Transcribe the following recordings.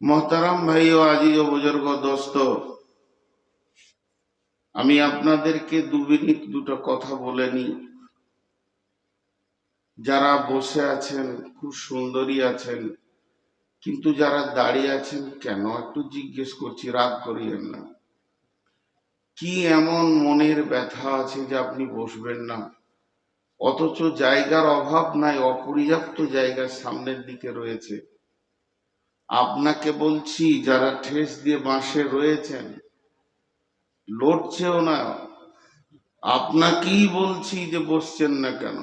মহতারাম ভাই ও আজি ও বুজুর্গ, দোস্ত, আমি আপনাদেরকে দু মিনিট দুটো কথা বলে নি যারা বসে আছেন, খুব সুন্দরী আছেন, কিন্তু যারা দাঁড়িয়ে আছেন, কেন একটু জিজ্ঞেস করছি, রাগ করিয়েন না। কি এমন মনের ব্যথা আছে যে আপনি বসবেন না? অথচ জায়গার অভাব নাই, অপর্যাপ্ত জায়গা সামনের দিকে রয়েছে। আপনাকে বলছি, যারা ঠেস দিয়ে বাঁশে রয়েছেন, লড়ছেও না, আপনাকেই বলছি যে বসছেন না কেন?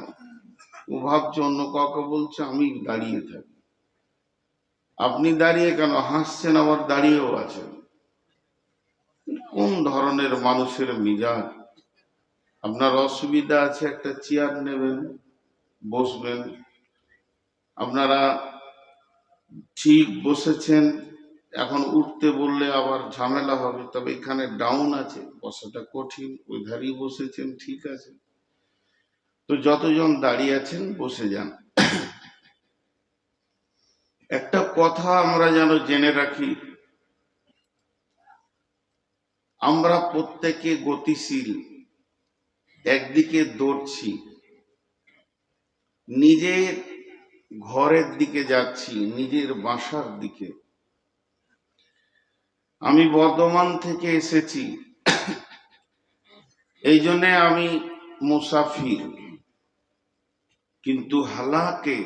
ও ভাবছে অন্য কাউকে বলছে, আমি দাঁড়িয়ে থাকি। আপনি দাঁড়িয়ে কেন? হাসছেন, আবার দাঁড়িয়েও আছেন। কোন ধরনের মানুষের মিজাজ? আপনার অসুবিধা আছে, একটা চেয়ার নেবেন, বসবেন। আপনারা ঠিক বসেছেন, এখন উঠতে বললে আবার ঝামেলা হবে, তবে এখানে ডাউন আছে, বসাটা কঠিন ওই ধারেই বসেছেন, ঠিক আছে। তো যতজন দাঁড়িয়ে আছেন, বসে যান। একটা কথা আমরা যেন জেনে রাখি, আমরা প্রত্যেকে গতিশীল, একদিকে দৌড়ছি নিজের ঘরের দিকে যাচ্ছি, নিজের বাসার দিকে। আমি বর্ধমান থেকে এসেছি। এই জন্যে আমি মুসাফির। কিন্তু হালাকে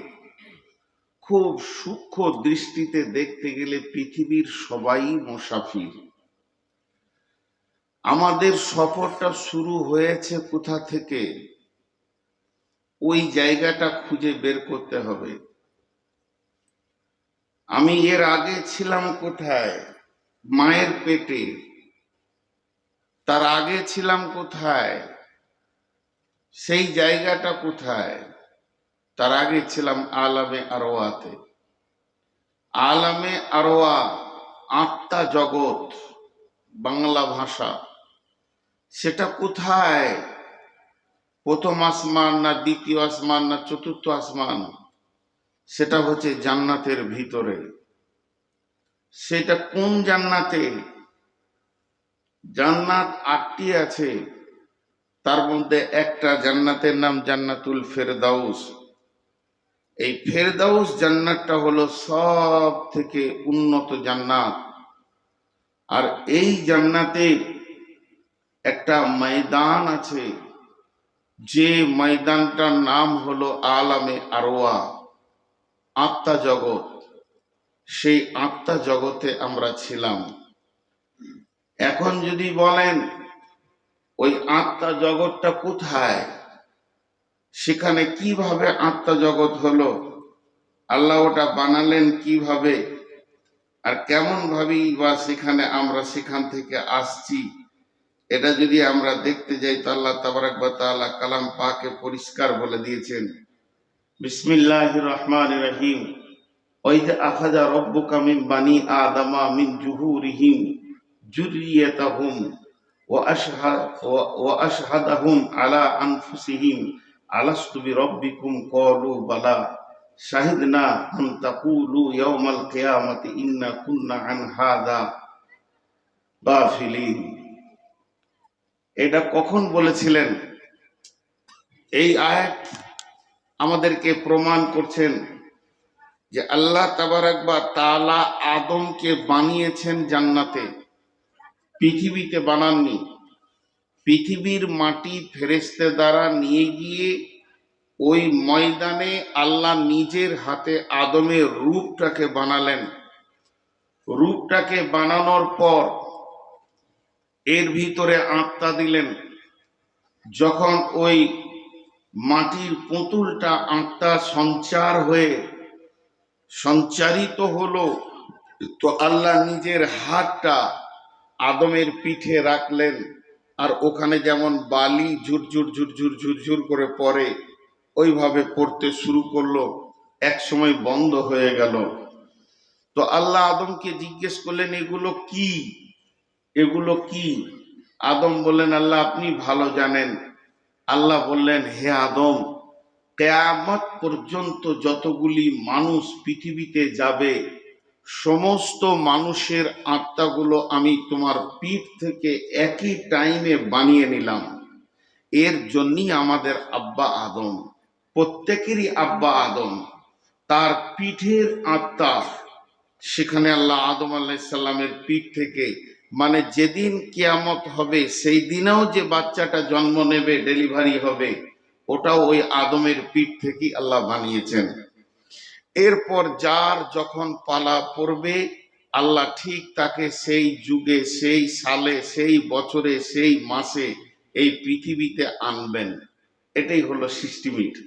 খুব সূক্ষ্ম দৃষ্টিতে দেখতে গেলে পৃথিবীর সবাই মুসাফির। আমাদের সফরটা শুরু হয়েছে কোথা থেকে? ওই জায়গাটা খুঁজে বের করতে হবে। আমি এর আগে ছিলাম কোথায়? মায়ের পেটে। তার আগে ছিলাম কোথায়? সেই জায়গাটা কোথায়? তার আগে ছিলাম আলামে আরোয়াতে আলামে আরোয়া আত্মা জগৎ, বাংলা ভাষা। সেটা কোথায়? প্রথম আসমান না দ্বিতীয় আসমান না চতুর্থ আসমান, সেটা হচ্ছে জান্নাতের ভিতরে। সেটা কোন জান্নাতে? জান্নাত আটটি আছে, তার মধ্যে একটা জান্নাতের নাম জান্নাতুল ফেরদাউস। এই ফেরদাউস জান্নাতটা হলো সব থেকে উন্নত জান্নাত। আর এই জান্নাতে একটা ময়দান আছে যে ময়দানটার নাম হলো আলামে আরোয়া আত্মা জগৎ। সেই আত্মা জগতে আমরা ছিলাম। এখন যদি বলেন, ওই আত্মা জগৎটা কোথায়? সেখানে কীভাবে আত্মা জগৎ হলো? আল্লাহ ওটা বানালেন কীভাবে? আর কেমন ভাবেই বা সেখানে আমরা সেখান থেকে আসছি? এটা যদি আমরা দেখতে যাই, তো আল্লাহ তাবারাক বা তাআলা কালাম পাকে পরিষ্কার বলে দিয়েছেন। বিসমিল্লাহির রহমানির রহিম। ওয়াইদ আখাযা রাব্বুকা মিন বানি আদামা মিন জুহুরিহিম যুররিয়াতাহুম ওয়া আশহাদ ওয়া আশহাদাহুম আলা আনফুসিহিম। আলাস্তু বিরাব্বিকুম ক্বালু বালা। শাহিদনা আন তাকুলু ইয়াওমাল কিয়ামাতি ইন্না কুন্না আন এটা কখন বলেছিলেন? এই আয়াত আমাদেরকে প্রমাণ করছেন যে আল্লাহ তাবারাক বা তাআলা আদমকে বানিয়েছেন জান্নাতে। পৃথিবীতে বানাননি। পৃথিবীর মাটি ফেরেস্তে দ্বারা নিয়ে গিয়ে ওই ময়দানে আল্লাহ নিজের হাতে আদমের রূপটাকে বানালেন। রূপটাকে বানানোর পর এর ভিতরে আত্মা দিলেন। যখন ওই মাটির পুতুলটা আত্মা সঞ্চার হয়ে সঞ্চারিত হলো, তো আল্লাহ নিজের হাতটা আদমের পিঠে রাখলেন আর ওখানে যেমন বালি ঝুরঝুর ঝুরঝুর ঝুরঝুর করে পড়ে, ওইভাবে পড়তে শুরু করল, এক সময় বন্ধ হয়ে গেল। তো আল্লাহ আদমকে জিজ্ঞেস করলেন, এগুলো কি? এগুলো কি? আদম বললেন, আল্লাহ, আপনি ভালো জানেন। আল্লাহ বললেন, হে আদম, কেয়ামত পর্যন্ত যতগুলি মানুষ পৃথিবীতে যাবে, সমস্ত মানুষের আত্মাগুলো আমি তোমার পিঠ থেকে একই টাইমে বানিয়ে নিলাম। এর জন্যই আমাদের আব্বা আদম, প্রত্যেকেরই আব্বা আদম, তার পিঠের আত্মা। সেখানে আল্লাহ আদম আলাইসাল্লামের পিঠ থেকে মানে যেদিন কিয়ামত হবে, সেই দিনেও যে বাচ্চাটা জন্ম নেবে, ডেলিভারি হবে, ওটাও ওই আদমের পিঠ থেকেই আল্লাহ বানিয়েছেন। এরপর যার যখন পালা পড়বে, আল্লাহ ঠিক তাকে সেই যুগে, সেই সালে, সেই বছরে, সেই মাসে এই পৃথিবীতে আনবেন। এটাই হলো সিস্টেমিট।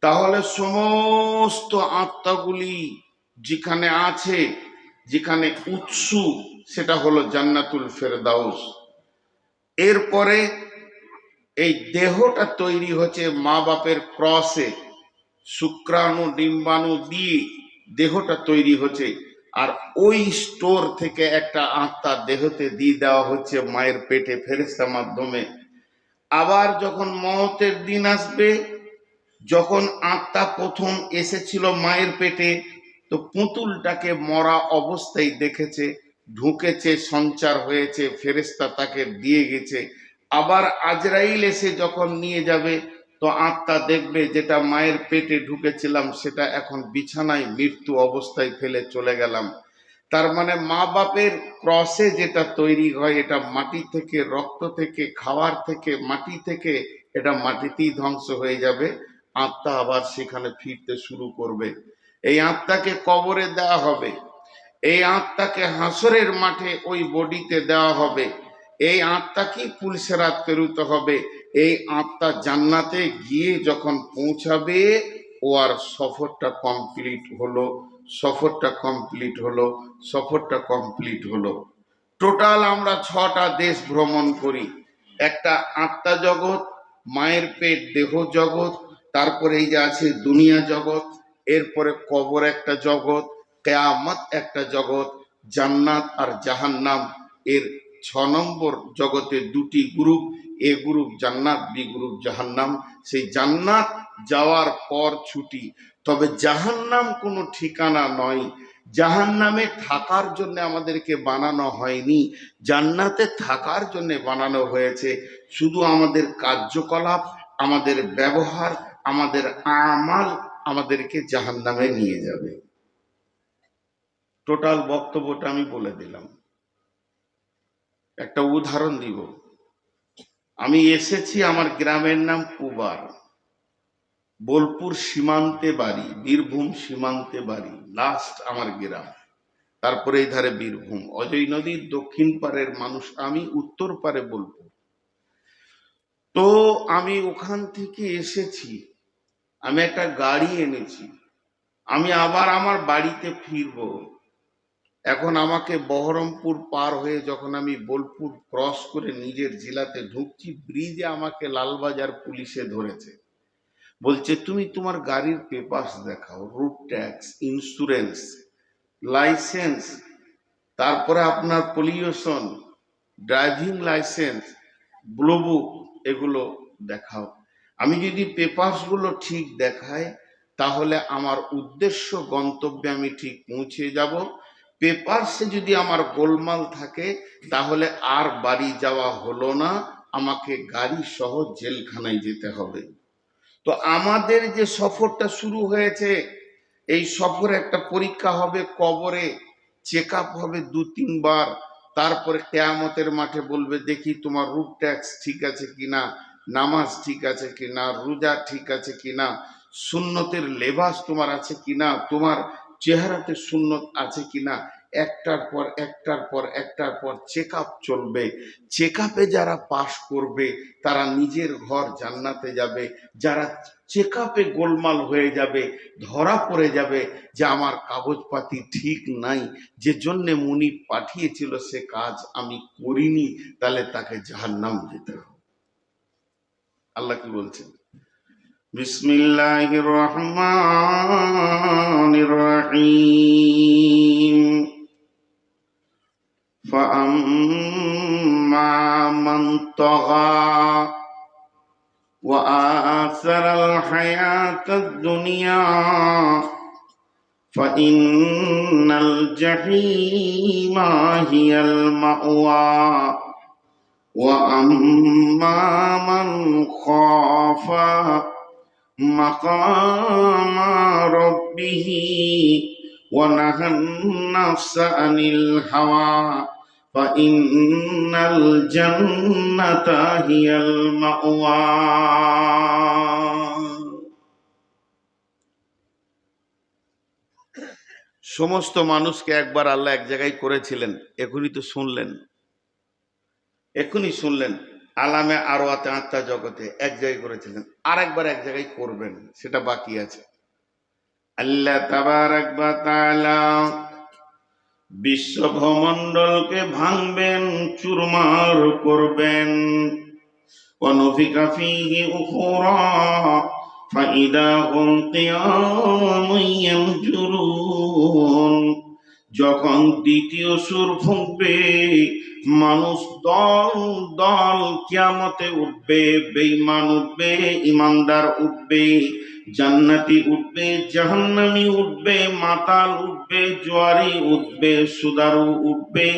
তাহলে সমস্ত আত্মাগুলি যেখানে আছে যেখানে উৎসুক সেটা হলো জান্নাতুল ফেরদাউস। এরপরে এই দেহটা তৈরি হচ্ছে মা বাপের ক্রসে। শুক্রাণু, ডিম্বাণু দিয়ে দেহটা তৈরি হচ্ছে। আর ওই স্টোর থেকে একটা আত্মা দেহতে দিয়ে দেওয়া হচ্ছে মায়ের পেটে ফেরেস্তা মাধ্যমে। আবার যখন মহতের দিন আসবে, যখন আত্মা প্রথম এসেছিল মায়ের পেটে তো পুতুলটাকে মরা অবস্থায় দেখেছে, ঢুকেছে, সঞ্চার হয়েছে ফেরেস্তা তাকে দিয়ে গেছে। আবার আজরাইল এসে যখন নিয়ে যাবে, তো আত্মা দেখবে যেটা মায়ের পেটে ঢুকেছিলাম, সেটা এখন বিছানায় মৃত্যু অবস্থায় ফেলে চলে গেলাম। তার মানে মা বাপের ক্রসে যেটা তৈরি হয়, এটা মাটি থেকে, রক্ত থেকে, খাওয়ার থেকে, মাটি থেকে, এটা মাটিতেই ধ্বংস হয়ে যাবে। আত্মা আবার সেখানে ফিরতে শুরু করবে। এই আত্মাকে কবরে দেওয়া হবে। এই আত্মাকে হাসরের মাঠে ওই বডিতে দেওয়া হবে। এই আত্মাকেই পুলসেরাত পেরুতে হবে? এই আত্মা জান্নাতে গিয়ে যখন পৌঁছাবে, ও আর সফরটা কমপ্লিট হলো, সফরটা কমপ্লিট হলো, সফরটা কমপ্লিট হলো। টোটাল আমরা ছটা দেশ ভ্রমণ করি। একটা আত্মা জগৎ, মায়ের পেট দেহ জগৎ, তারপরে এই যে আছে দুনিয়া জগৎ এরপরে কবর একটা জগৎ, কেয়ামত একটা জগৎ, জান্নাত আর জাহান্নাম। এর ছ নম্বর জগতে দুটি গ্রুপ, এ গ্রুপ জান্নাত, বি গ্রুপ জাহান্নাম। সেই জান্নাত যাওয়ার পর ছুটি। তবে জাহান্নাম কোনো ঠিকানা নয়। জাহান্নামে থাকার জন্য আমাদেরকে বানানো হয়নি। জান্নাতে থাকার জন্য বানানো হয়েছে। শুধু আমাদের কার্যকলাপ, আমাদের ব্যবহার, আমাদের আমাল আমাদেরকে জাহান্নামে নিয়ে যাবে। টোটাল বক্তব্যটা আমি বলে দিলাম। একটা উদাহরণ দিব। আমি এসেছি আমার গ্রামের নাম কুবার। বোলপুর সীমান্তে বাড়ি, বীরভূম সীমান্তে বাড়ি লাস্ট আমার গ্রাম। তারপরে এই ধারে বীরভূম। অজয় নদীর দক্ষিণ পারের মানুষ আমি, উত্তর পারে বোলপুর। তো আমি ওখান থেকে এসেছি। আমি একটা গাড়ি এনেছি। আমি আবার আমার বাড়িতে ফিরবো। এখন আমাকে বহরমপুর পার হয়ে যখন আমি বোলপুর ক্রস করে নিজের জেলাতে ঢুকছি, ব্রিজে আমাকে লালবাজার পুলিশে ধরেছে। বলছে, তুমি তোমার গাড়ির পেপারস দেখাও, রুট ট্যাক্স, ইন্স্যুরেন্স, লাইসেন্স, তারপরে আপনার পলিউশন, ড্রাইভিং লাইসেন্স ব্লুবুক এগুলো দেখাও। আমি যদি পেপারসগুলো ঠিক দেখাই, তাহলে আমার উদ্দেশ্য, গন্তব্যে আমি ঠিক পৌঁছে যাব। পেপারসে যদি আমার গোলমাল থাকে, তাহলে আর বাড়ি যাওয়া হলো না। আমাকে গাড়ি সহ জেলখানায় যেতে হবে। তো আমাদের যে সফরটা শুরু হয়েছে, এই সফরে একটা পরীক্ষা হবে কবরে চেক হবে দু তিনবার তারপরে কেয়ামতের মাঠে বলবে, দেখি তোমার রুট ট্যাক্স ঠিক আছে কিনা? নামাজ ঠিক আছে কিনা, রোজা ঠিক আছে কিনা, সুন্নতের লেবাস তোমার আছে কিনা, তোমার চেহারাতে সুন্নত আছে কিনা, একটার পর একটার পর একটার পর চেক চলবে। চেক যারা পাশ করবে, তারা নিজের ঘর জান্নাতে যাবে। যারা চেক গোলমাল হয়ে যাবে, ধরা পড়ে যাবে যে আমার কাগজপাতি ঠিক নাই, যে জন্যে মুনি পাঠিয়েছিল সে কাজ আমি করিনি, তাহলে তাকে জাহান্নাম দিতে হবে। আল্লাহ কি বলছেন বিসমিল্লাহির রহমানির রহিম فأما من طغى وآثر الحياة الدنيا فإن الجحيم هي المأوى وأما من خاف مقام ربه ونهى النفس عن الهوى فإن الجنة هي المأوى সমস্ত মানুষকে একবার আল্লাহ এক জায়গায় করেছিলেন এখনই তো শুনলেন এখনই শুনলেন আলামে আরো আতে আত্মা জগতে এক জায়গায় করেছিলেন আর একবার এক জায়গায় করবেন সেটা বাকি আছে আল্লাহ তাবারাক বা তাআলা বিশ্ব ভূমণ্ডলকে ভাঙবেন চুরমার করবেন ونفخ فيه أخرى فإذا هم قيام ينظرون যখন দ্বিতীয় সুর ফুঁকবে মানুষ দল দল কিয়ামতে উঠবে, বেঈমান উঠবে ইমানদার উঠবে, জান্নাতি উঠবে, জাহান্নামি উঠবে, মাতাল উঠবে, জোয়ারি উঠবে, সুদারু উঠবে,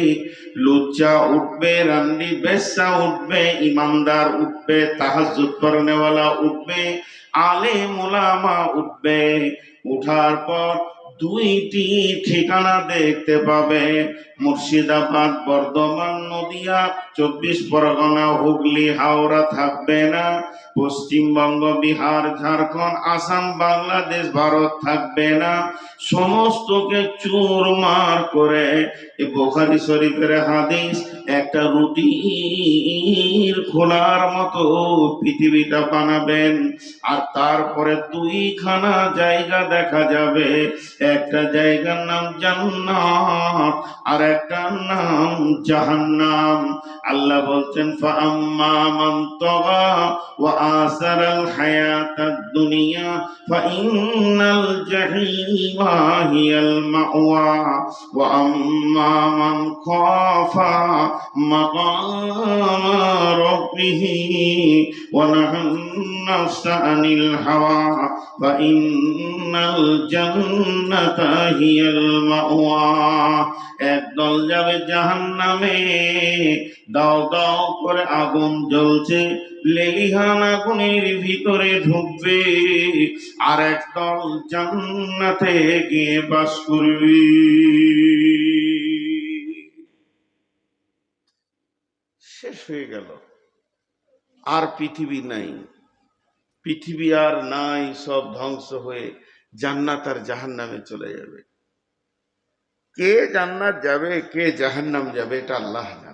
লুচ্চা উঠবে, রান্ডি বেশ্যা উঠবে ইমানদার উঠবে, তাহাজ্জুদ করনেওয়ালা উঠবে আলে মোলামা উঠবে। উঠার পর দুইটি ঠিকানা দেখতে পাবে। মুর্শিদাবাদ বর্ধমান নদিয়া চব্বিশ পরগনা হুগলি হাওড়া থাকবে না। পশ্চিমবঙ্গ, বিহার, ঝাড়খণ্ড, আসাম, বাংলাদেশ, ভারত থাকবে না। সমস্তকে চুরমার করে বোখারি শরীফের হাদিস একটা রুটির খোলার মতো পৃথিবীটা বানাবেন। আর তারপরে দুইখানা জায়গা দেখা যাবে। একটা জায়গার নাম জান্নাত আর একটা নাম জাহান্নাম। আল্লাহ বলছেন, ফাআম্মা মান তাগা ওয়া দুনিয়া ফাইন্নাল জাহিমা হিয়াল মাওয়া ওয়া আম্মা মান খাফা মাকামা রাব্বিহি ওয়া নাহান নাফসা আনিল হাওয়া ফাইন্নাল জান্নাতা হিয়াল মাওয়া একদল যাবে জাহান্নামে, দাও দাও করে আগুন জ্বলছে লেলিহান আগুনের ভিতরে ঢুকবে আর একদল জান্নাতে গিয়ে বাস করবে। শেষ হয়ে গেল। আর পৃথিবী নাই। পৃথিবী আর নাই, সব ধ্বংস হয়ে জান্নাত আর জাহান্নামে চলে যাবে। কে জান্নাত যাবে, কে জাহান্নাম যাবে, এটা আল্লাহ জানে।